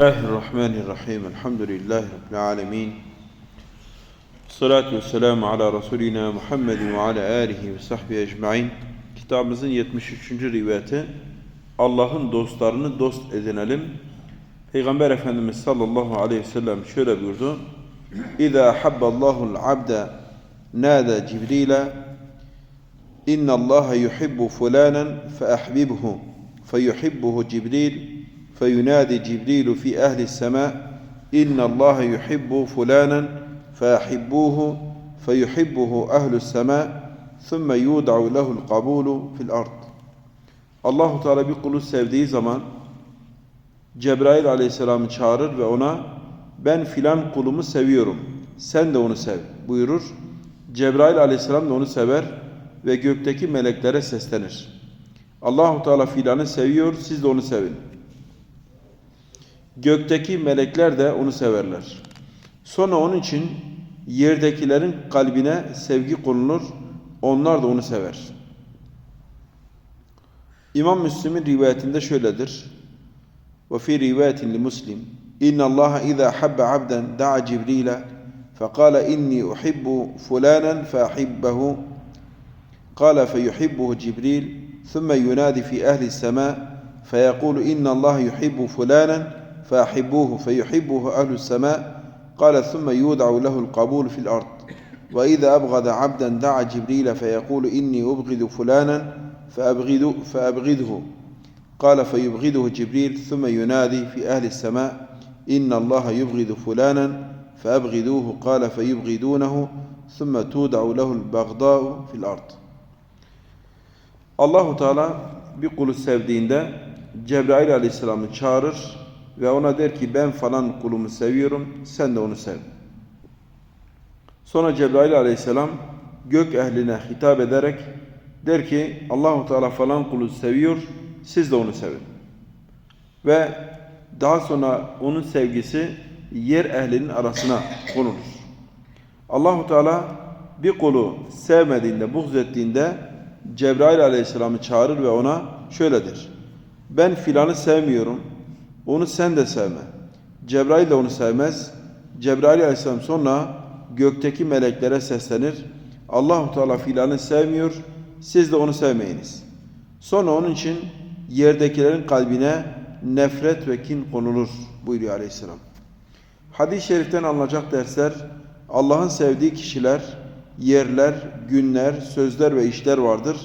Bismillahirrahmanirrahim. Elhamdülillahi Rabbil alemin. Salatu vesselamu ala Resulina Muhammedin ve ala alihi ve sahbihi ecmain. Kitabımızın 73. rivayeti Allah'ın dostlarını dost edinelim. Peygamber Efendimiz sallallahu aleyhi ve sellem şöyle buyurdu. İza habballahu'l abde nada Cibril'e İnna Allah yuhibbu fulanan fe ahbibhu feyuhibbuhu Cibril فينادي جبريل في أهل السماء إن الله يحب فلانا فأحبوه فيحبه أهل السماء ثم يودع له القبول في الأرض Allahu Teala bir kulu sevdiği zaman Cebrail Aleyhisselam'ı çağırır ve ona ben filan kulumu seviyorum. Sen de onu sev buyurur. Cebrail Aleyhisselam da onu sever ve gökteki meleklere seslenir. Allahu Teala filanı seviyor, siz de onu sevin. Gökteki melekler de onu severler. Sonra onun için yerdekilerin kalbine sevgi konulur. Onlar da onu sever. İmam Müslim'in rivayetinde şöyledir. Ve fi rivayetin li Muslim İnna Allah iza habbe abden da'a Cibril'e فقال إني أحب فلانا فأحبه قال فيحبه جبريل ثم ينادي في أهل السماء فيقول إن الله يحب فلانا فأحبوه فيحبه أهل السماء. قال ثم يودع له القبول في الأرض. وإذا أبغض عبدا دعا جبريل فيقول إني أبغض فلانا فأبغض فأبغضه. قال فيبغضه جبريل ثم ينادي في أهل السماء إن الله يبغض فلانا فأبغضوه. قال فيبغضونه ثم تودع له البغضاء في الأرض. الله تعالى bir kulu sevdiğinde Cebrail Aleyhisselam'ı çağırır ve ona der ki ben falan kulumu seviyorum, sen de onu sev. Sonra Cebrail aleyhisselam gök ehline hitap ederek der ki Allahu Teala falan kulu seviyor, siz de onu sevin. Ve daha sonra onun sevgisi yer ehlinin arasına konulur. Allahu Teala bir kulu sevmediğinde, buğz ettiğinde Cebrail aleyhisselamı çağırır ve ona şöyledir. Ben filanı sevmiyorum, onu sen de sevme. Cebrail de onu sevmez. Cebrail aleyhisselam sonra gökteki meleklere seslenir. Allahu Teala filanı sevmiyor. Siz de onu sevmeyiniz. Sonra onun için yerdekilerin kalbine nefret ve kin konulur buyuruyor aleyhisselam. Hadis-i şeriften alınacak dersler Allah'ın sevdiği kişiler, yerler, günler, sözler ve işler vardır.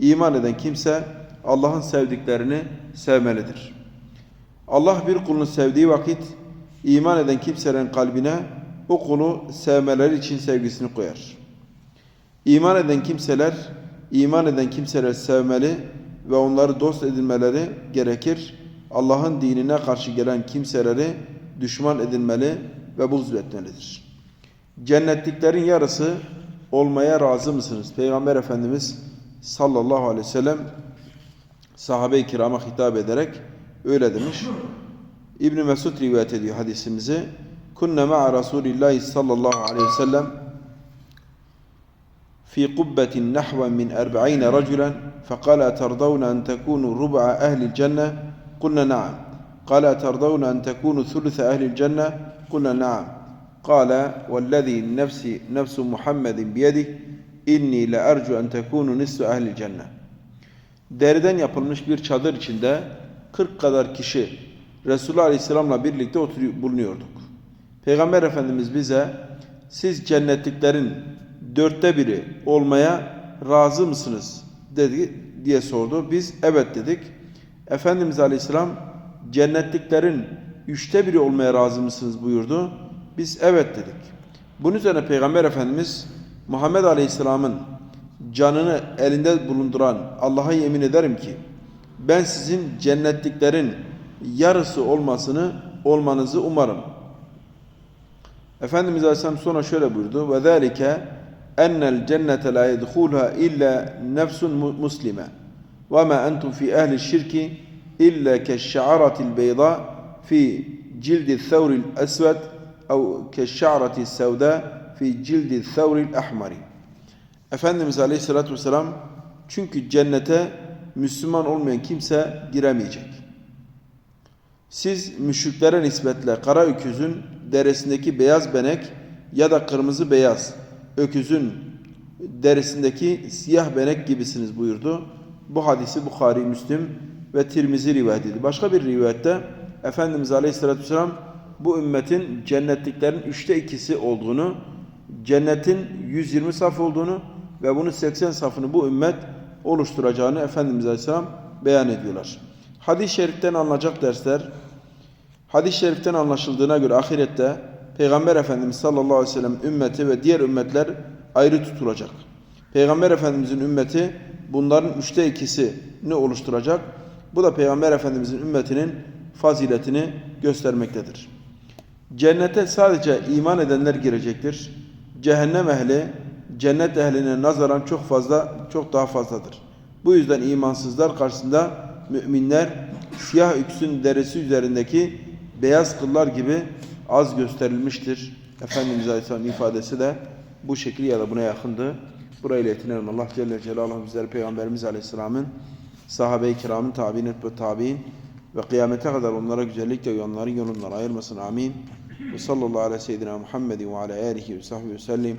İman eden kimse Allah'ın sevdiklerini sevmelidir. Allah bir kulunu sevdiği vakit iman eden kimselerin kalbine o kulu sevmeleri için sevgisini koyar. İman eden kimseler, iman eden kimseler sevmeli ve onları dost edinmeleri gerekir. Allah'ın dinine karşı gelen kimseleri düşman edinmeli ve buğz etmelidir. Cennetliklerin yarısı olmaya razı mısınız? Peygamber Efendimiz sallallahu aleyhi ve sellem sahabe-i kirama hitap ederek öyle demiş. İbn Mesud rivayet ediyor hadisimizi. Kunne ma'a Resulillahi sallallahu aleyhi ve sellem في قبة نحو من أربعين رجلا فقال أترضون أن تكونوا ربع أهل الجنة قلنا نعم قال أترضون أن تكونوا ثلث أهل الجنة قلنا نعم قال والذي نفس نفس محمد بيده إني لأرجو أن تكونوا نصف أهل الجنة Deriden yapılmış bir çadır içinde 40 kadar kişi Resulullah Aleyhisselam'la birlikte oturuyor, bulunuyorduk. Peygamber Efendimiz bize siz cennetliklerin dörtte biri olmaya razı mısınız dedi diye sordu. Biz evet dedik. Efendimiz Aleyhisselam cennetliklerin üçte biri olmaya razı mısınız buyurdu. Biz evet dedik. Bunun üzerine Peygamber Efendimiz Muhammed Aleyhisselam'ın canını elinde bulunduran Allah'a yemin ederim ki ben sizin cennetliklerin yarısı olmasını olmanızı umarım. Efendimiz Aleyhisselam sonra şöyle buyurdu. Ve zâlike ennel cennete la yedhulha illa nefsun muslime ve ma entum fi ehli şirki illa keşşa'aratil beyda fi cildi thawril esved ev keşşa'aratil sevda fi cildi thawril ahmari. Efendimiz Aleyhisselatü Vesselam çünkü cennete Müslüman olmayan kimse giremeyecek. Siz müşriklere nispetle kara öküzün derisindeki beyaz benek ya da kırmızı beyaz öküzün derisindeki siyah benek gibisiniz buyurdu. Bu hadisi Bukhari, Müslim ve Tirmizi rivayet ediyor. Başka bir rivayette Efendimiz Aleyhisselatü Vesselam bu ümmetin cennetliklerin üçte ikisi olduğunu, cennetin 120 saf olduğunu ve bunun 80 safını bu ümmet oluşturacağını Efendimiz Aleyhisselam beyan ediyorlar. Hadis-i şeriften alınacak dersler, hadis-i şeriften anlaşıldığına göre ahirette Peygamber Efendimiz sallallahu aleyhi ve sellem ümmeti ve diğer ümmetler ayrı tutulacak. Peygamber Efendimizin ümmeti bunların üçte ikisini oluşturacak. Bu da Peygamber Efendimizin ümmetinin faziletini göstermektedir. Cennete sadece iman edenler girecektir. Cehennem ehli cennet ehline nazaran çok fazla, çok daha fazladır. Bu yüzden imansızlar karşısında müminler siyah üksün derisi üzerindeki beyaz kıllar gibi az gösterilmiştir. Efendimiz Aleyhisselam'ın ifadesi de bu şekil ya da buna yakındı. Burayla yetinen Allah Celle Celaluhu bizleri Peygamberimiz Aleyhisselam'ın sahabe-i kiramın tabi'in ve tabi'in ve kıyamete kadar onlara güzellikle uyanların yolundan ayırmasın. Amin. Ve sallallahu aleyhi seyyidina Muhammedin ve ala alihi ve sahbihi ve sellim.